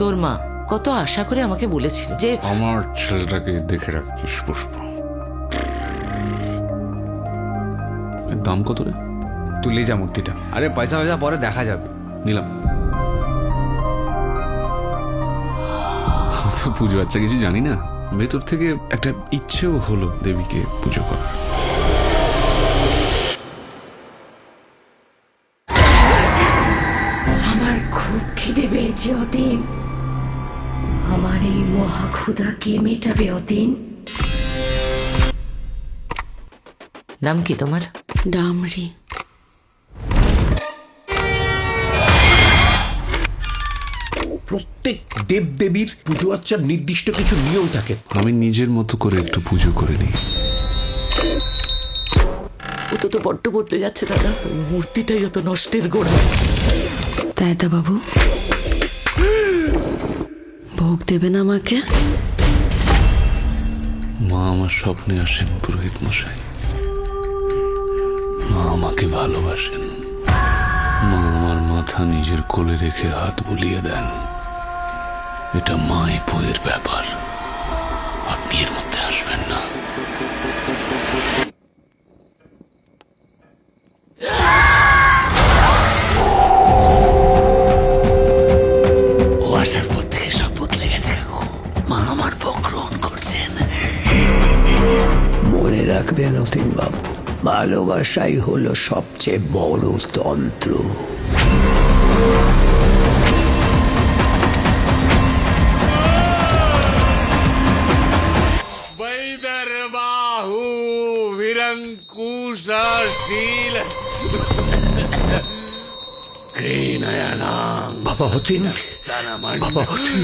তোর মা কত আশা করে আমাকে বলেছিল যে আমার ছেলেটাকে দেখে রাখিস পুষ্প। এর দাম কত রে? তুই লে যা মূর্তিটা। আরে পয়সা পয়সা পরে দেখা যাবে। নিলাম। তো পুজো আচ্ছা কিছু জানি না। ভেতর থেকে একটা ইচ্ছেও হলো দেবীকে পুজো করা। আমার খুব খিদে পেয়েছে অতীন। আমার এই মহা ক্ষুধা কে মেটাবে অতীন? নাম কি তোমার? ডামরি। প্রত্যেক দেবদেবীর পুজো আচ্চার নির্দিষ্ট কিছু নিয়ম থাকে। আমি নিজের মতো করে একটু পুজো করে নিই। ও তো তো বড্ড বদলে যাচ্ছে দাদা। মূর্তিটাই যত নষ্টের গোড়া। দাদা বাবু ভোগ দেবেন আমাকে? মা আমার স্বপ্নে আসেন, পুরোহিত মশাই। মা আমাকে ভালোবাসেন। মা আমার মাথা নিজের কোলে রেখে হাত বুলিয়ে দেন। এটা মাই বইয়ের ব্যাপার। আপনি এর মধ্যে আসবেন না। ও আসার পর মনে রাখবেন অতীন বাবু ভালোবাসাই হলো সবচেয়ে বড় তন্ত্র वैदर्बाहु विरङ्कुशशील क्रीणयनां বাবা অতীন स्तनमण्ड বাবা অতীন